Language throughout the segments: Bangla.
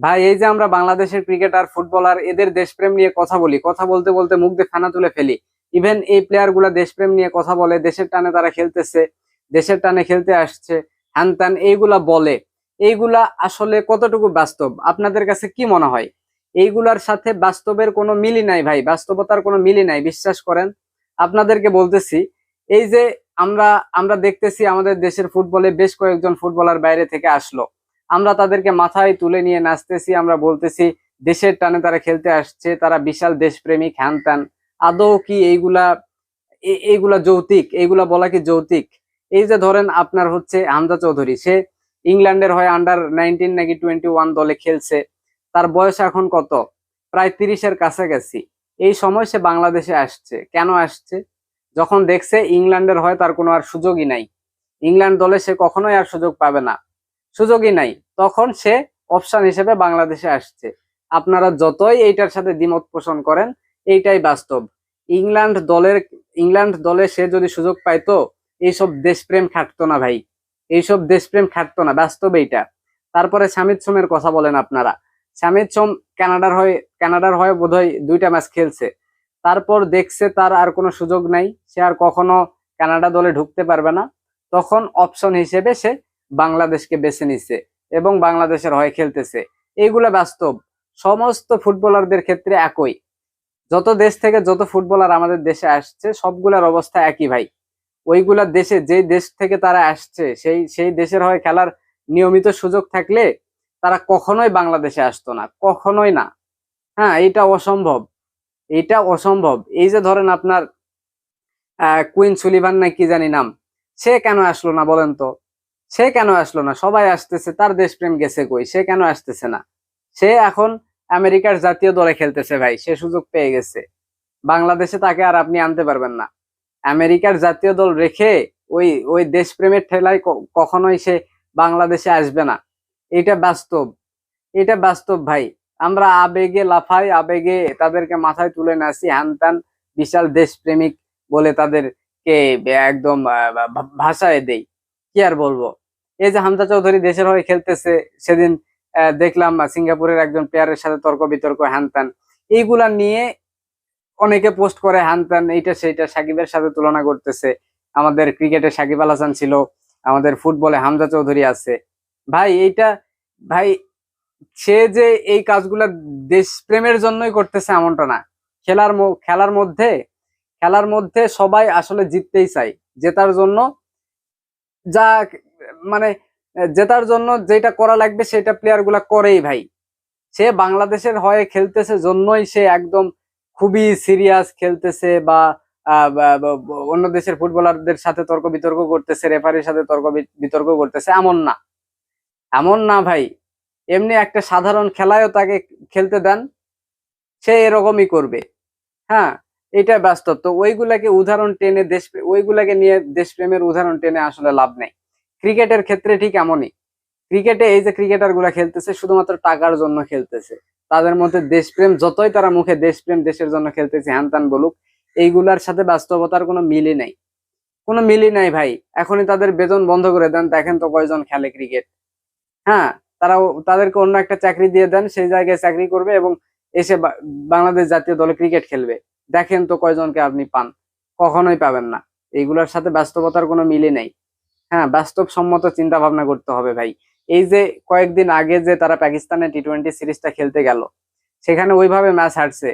ভাই, এই যে আমরা বাংলাদেশের ক্রিকেটার, ফুটবলার, এদের দেশপ্রেম নিয়ে কথা বলি, কথা বলতে বলতে মুখ দিয়ে ফেনা তুলে ফেলি। ইভেন এই প্লেয়ারগুলা দেশপ্রেম নিয়ে কথা বলে, দেশের টানে তারা খেলতেছে, দেশের টানে খেলতে আসছে, হ্যান ত্যান এইগুলা বলে। এইগুলা আসলে কতটুকু বাস্তব? আপনাদের কাছে কি মনে হয়? এইগুলার সাথে বাস্তবের কোনো মিলি নাই ভাই, বাস্তবতার কোনো মিলি নাই, বিশ্বাস করেন? আপনাদেরকে বলতেছি, এই যে আমরা আমরা দেখতেছি আমাদের দেশের ফুটবলে বেশ কয়েকজন ফুটবলার বাইরে থেকে আসলো। আমরা তাদেরকে মাথায় তুলে নিয়ে নাচতেছি, আমরা বলতেছি, দেশের টানে তারা খেলতে আসছে, তারা বিশাল দেশপ্রেমিক, হ্যান ত্যান। আদৌ কি এইগুলা এইগুলা যৌতিক, এইগুলা বলা কি যৌতিক? এই যে ধরেন আপনার হচ্ছে হামজা চৌধুরী, সে ইংল্যান্ডের হয় আন্ডার নাইনটিন নাকি টোয়েন্টি ওয়ান দলে খেলছে। তার বয়স এখন কত? প্রায় তিরিশের কাছাকাছি। এই সময় সে বাংলাদেশে আসছে। কেন আসছে? যখন দেখছে ইংল্যান্ডের হয় তার কোনো আর সুযোগই নাই। ইংল্যান্ড দলে সে কখনোই আর সুযোগ পাবে না। সুযোগই নাই। তখন সে অপশন হিসেবে বাংলাদেশে আসছে। আপনারা যতই এইটার সাথে দ্বিমত পোষণ করেন, এইটাই বাস্তব। ইংল্যান্ড দলের, ইংল্যান্ড দলে সে যদি সুযোগ পাইতো, এইসব দেশপ্রেম খাটতো না ভাই। এইসব দেশপ্রেম খাটতো না, বাস্তব এইটা। তারপরে সামিত সোমের কথা বলেন আপনারা। সামিত সোম কানাডার হয়ে কানাডার হয়ে বোধহয় দুইটা ম্যাচ খেলছে। তারপর দেখছে তার আর কোনো সুযোগ নাই। সে আর কখনো কানাডা দলে ঢুকতে পারবে না। তখন অপশন হিসেবে সে বাংলাদেশকে বেছে নিছে এবং বাংলাদেশের হয়ে খেলতেছে। এইগুলা বাস্তব। সমস্ত ফুটবলারদের ক্ষেত্রে একই। যত দেশ থেকে যত ফুটবলার আমাদের দেশে আসছে, সবগুলার অবস্থা একই ভাই। ওইগুলা দেশে যে দেশ থেকে তারা আসছে, সেই সেই দেশের হয়ে খেলার নিয়মিত সুযোগ থাকলে তারা কখনোই বাংলাদেশে আসতো না, কখনোই না। হ্যাঁ এটা অসম্ভব। এটা অসম্ভব। এই যে ধরেন আপনার, আহ, কুইন সুলিভান না কি জানি নাম, সে কেন আসলো না বলেন তো? সে কেন আসলো না? সবাই আসতেছে, তার দেশপ্রেম গেছে কই? সে কেন আসতেছে না? সে এখন আমেরিকার জাতীয় দলে খেলতেছে ভাই, সে সুযোগ পেয়ে গেছে। বাংলাদেশে তাকে আর আপনি আনতে পারবেন না। আমেরিকার জাতীয় দল রেখে ওই ওই দেশপ্রেমের ঠেলায় কখনোই সে বাংলাদেশে আসবে না। এটা বাস্তব। এটা বাস্তব ভাই। আমরা আবেগে লাফাই, আবেগে তাদেরকে মাথায় তুলে নাচি হ্যান বিশাল দেশপ্রেমিক বলে তাদেরকে একদম ভাষায় দেই। কি আর বলব? এই যে হামজা চৌধুরী দেশের হয়ে খেলতেছে, সেদিন দেখলাম সিঙ্গাপুরের একজন প্লেয়ারের সাথে তর্ক বিতর্ক হ্যান ত্যান এইগুলা নিয়ে অনেকে পোস্ট করে হ্যান ত্যান এইটা সেইটা, সাকিবের সাথে তুলনা করতেছে। আমাদের ক্রিকেটে সাকিব আল হাসান ছিল, আমাদের ফুটবলে হামজা চৌধুরী আছে। ভাই, এইটা, ভাই, সে যে এই কাজগুলা দেশপ্রেমের জন্যই করতেছে এমনটা না। খেলার খেলার মধ্যে খেলার মধ্যে সবাই আসলে জিততেই চায়, জেতার জন্য যা মানে জেতার জন্য যেটা করা লাগবে সেটা প্লেয়ারগুলা করেই ভাই। সে বাংলাদেশের হয়ে খেলতেছে জন্যই সে একদম খুবই সিরিয়াস খেলতেছে বা অন্য দেশের ফুটবলারদের সাথে তর্ক বিতর্ক করতেছে রেফারির সাথে তর্ক বিতর্ক করতেছে, এমন না। এমন না ভাই। এমনি একটা সাধারণ খেলায়ও তাকে খেলতে দেন, সে এরকমই করবে। হ্যাঁ এটা বাস্তব তো ওইগুলাকে উদাহরণ টেনে দেশ, ওইগুলাকে নিয়ে দেশপ্রেমের উদাহরণ টেনে আসলে লাভ নেই। ক্রিকেটের ক্ষেত্রে ঠিক এমনই। ক্রিকেটে এই যে ক্রিকেটারগুলা খেলতেছে, শুধুমাত্র টাকার জন্য খেলতেছে। তাদের মধ্যে দেশপ্রেম, যতই তারা মুখে দেশপ্রেম, দেশের জন্য খেলতেছে হ্যান ত্যান বলুক, এইগুলার সাথে বাস্তবতার কোনো মিলই নাই। কোনো মিলই নাই ভাই। এখনই তাদের বেতন বন্ধ করে দেন। দেখেন তো কয়জন খেলে ক্রিকেট। হ্যাঁ তারা তাদেরকে অন্য একটা চাকরি দিয়ে দেন, সেই জায়গায় চাকরি করবে এবং এসে বাংলাদেশ জাতীয় দলে ক্রিকেট খেলবে। দেখেন তো কয়জনকে আপনি পান। কখনোই পাবেন না। এইগুলোর সাথে বাস্তবতার কোনো মিলই নেই। হ্যাঁ বাস্তবসম্মত চিন্তা ভাবনা করতে হবে ভাই। এই যে কয়েকদিন আগে যে তারা পাকিস্তানে টি টোয়েন্টি সিরিজটা খেলতে গেল, সেখানে ওইভাবে ম্যাচ হারছে।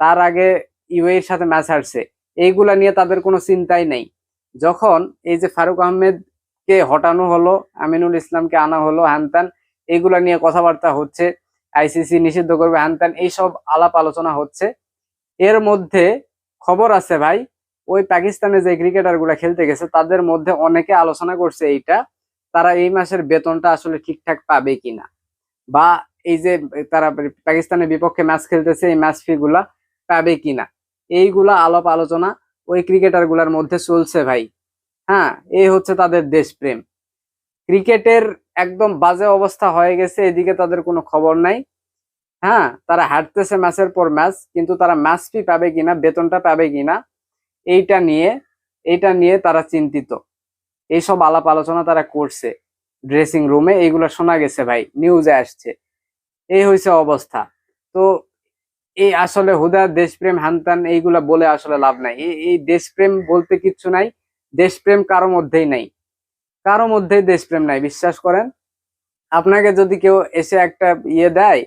তার আগে ইউএ এর সাথে ম্যাচ হারছে। এইগুলা নিয়ে তাদের কোনো চিন্তাই নেই। যখন এই যে ফারুক আহমেদ কে হটানো হলো, আমিনুল ইসলামকে আনা হলো হ্যান ত্যান এইগুলা নিয়ে কথাবার্তা হচ্ছে, আইসিসি নিষিদ্ধ করবে হ্যান ত্যান এইসব আলাপ আলোচনা হচ্ছে। এর মধ্যে খবর আছে ভাই ওই পাকিস্তানে যে ক্রিকেটারগুলা খেলতে গেছে, তাদের মধ্যে অনেকে আলোচনা করছে এইটা, তারা এই মাসের বেতনটা আসলে ঠিকঠাক পাবে কিনা? বা এই যে তারা পাকিস্তানের বিপক্ষে ম্যাচ খেলতেছে, এই ম্যাচ ফি গুলা পাবে কিনা? এইগুলা আলাপ আলোচনা ওই ক্রিকেটারগুলার মধ্যে চলছে ভাই। হ্যাঁ এই হচ্ছে তাদের দেশপ্রেম। ক্রিকেটের একদম বাজে অবস্থা হয়ে গেছে, এদিকে তাদের কোনো খবর নাই। হ্যাঁ তারা হাঁটতেছে ম্যাচের পর ম্যাচ কিন্তু তারা ম্যাচ ফি পাবে কিনা, বেতনটা পাবে কিনা এইটা নিয়ে এইটা নিয়ে তারা চিন্তিত। এইসব আলাপ আলোচনা তারা করছে ড্রেসিং রুমে এইগুলো শোনা গেছে ভাই নিউজে আসছে। এই হয়েছে অবস্থা। তো এই আসলে হুদা, দেশপ্রেম, হানতান এইগুলা বলে আসলে লাভ নাই। এই- দেশপ্রেম বলতে কিচ্ছু নাই। দেশপ্রেম কারও মধ্যেই নাই। কারও মধ্যেই দেশপ্রেম নাই, বিশ্বাস করেন? আপনাকে যদি কেউ এসে একটা ইয়ে দেয়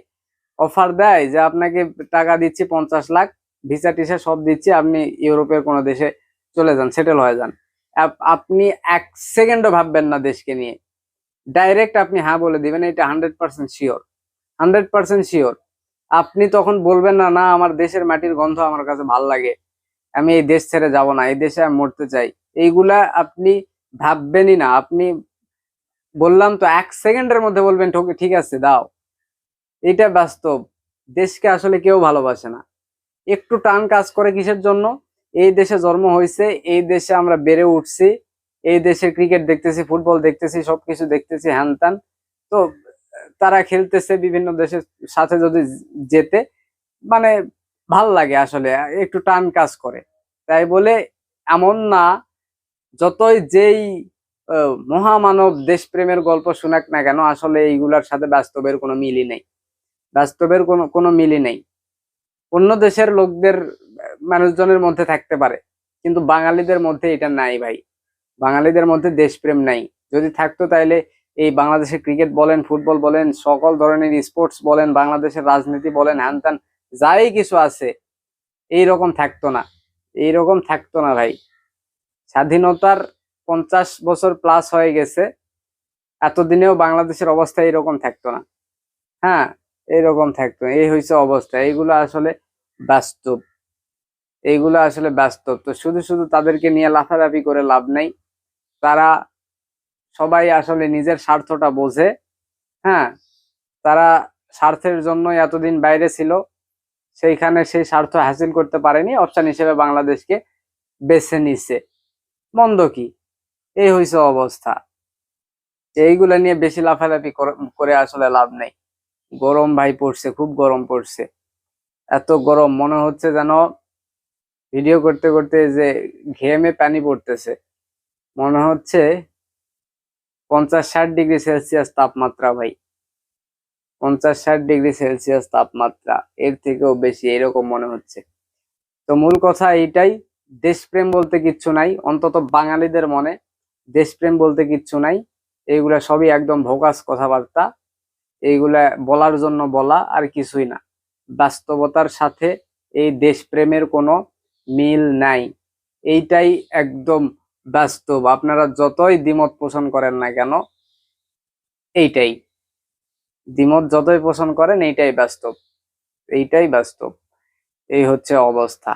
অফার দেয় যে আপনাকে টাকা দিচ্ছি পঞ্চাশ লাখ ভিসা টিসা সব দিচ্ছি, আপনি ইউরোপের কোনো দেশে চলে যান সেটেল হয়ে যান। আপ- আপনি এক সেকেন্ডও ভাববেন না দেশকে নিয়ে। ডাইরেক্ট আপনি হ্যাঁ বলে দিবেন, এটা hundred percent sure hundred percent sure আপনি তখন বলবেন না না, আমার দেশের মাটির গন্ধ আমার কাছে ভালো লাগে। আমি এই দেশ ছেড়ে যাব না, এই দেশে আমি মরতে চাই। এইগুলা আপনি ভাববেনই না। আপনি বললাম তো এক সেকেন্ডের মধ্যে বলবেন, "ঠিক- ঠিক আছে, দাও। এটা বাস্তব। দেশকে আসলে কেউ ভালোবাসে না। একটু টান কাজ করে কিসের জন্য? এই দেশে জন্ম হয়েছে, এই দেশে আমরা বেড়ে উঠছি, এই দেশের ক্রিকেট দেখতেছি, ফুটবল দেখতেছি, সবকিছু দেখতেছি, হ্যান ত্যান। তো, তারা খেলতেছে বিভিন্ন দেশের সাথে যদি যেতে মানে ভালো লাগে আসলে, একটু টান কাজ করে। তাই বলে এমন না, যতই যেই মহামানব দেশপ্রেমের গল্প শোনাক না কেন, আসলে এইগুলার সাথে বাস্তবের কোনো মিলই নেই। বাস্তবের কোনো কোনো মিলই নেই। অন্য দেশের লোকদের, মানুষজনের মধ্যে থাকতে পারে। কিন্তু বাঙালিদের মধ্যে এটা নাই ভাই। বাঙালিদের মধ্যে দেশপ্রেম নাই। যদি থাকতো তাইলে এই বাংলাদেশের ক্রিকেট বলেন, ফুটবল বলেন, সকল ধরনের স্পোর্টস বলেন, বাংলাদেশের রাজনীতি বলেন হ্যান ত্যান যাই কিছু আছে এই রকম থাকতো না। এই রকম থাকতো না ভাই। স্বাধীনতার পঞ্চাশ বছর প্লাস হয়ে গেছে। এতদিনেও বাংলাদেশের অবস্থা এরকম থাকতো না। হ্যাঁ এইরকম থাকতো। এই হয়েছে অবস্থা। এইগুলো আসলে বাস্তব। এইগুলো আসলে বাস্তব। তো শুধু শুধু তাদেরকে নিয়ে লাফালাফি করে লাভ নাই। তারা সবাই আসলে নিজের স্বার্থটা বোঝে। হ্যাঁ তারা স্বার্থের জন্য এতদিন বাইরে ছিল। সেইখানে সেই স্বার্থ হাসিল করতে পারেনি। অপশন হিসেবে বাংলাদেশকে বেছে নিছে। মন্দ কি? এই হয়েছে অবস্থা। এইগুলা নিয়ে বেশি লাফালাফি কর- আসলে লাভ নেই। গরম ভাই পড়ছে, খুব গরম পড়ছে। এত গরম, মনে হচ্ছে যেন ভিডিও করতে করতে যে ঘেমে পানি পড়তেছে। মনে হচ্ছে পঞ্চাশ ষাট ডিগ্রি সেলসিয়াস তাপমাত্রা ভাই। পঞ্চাশ ষাট ডিগ্রি সেলসিয়াস তাপমাত্রা, এর থেকেও বেশি এরকম মনে হচ্ছে। তো মূল কথা এইটাই, দেশপ্রেম বলতে কিচ্ছু নাই, অন্তত বাঙালিদের মনে দেশপ্রেম বলতে কিচ্ছু নাই। এইগুলা সবই একদম ভোকাস কথাবার্তা, এইগুলা বলার জন্য বলা আর কিছুই না। বাস্তবতার সাথে এই দেশপ্রেমের কোনো মিল নাই। এইটাই একদম বাস্তব। আপনারা যতই দ্বিমত পোষণ করেন না কেন, এইটাই। দ্বিমত যতই পোষণ করেন, এইটাই বাস্তব। এইটাই বাস্তব। এই হচ্ছে অবস্থা।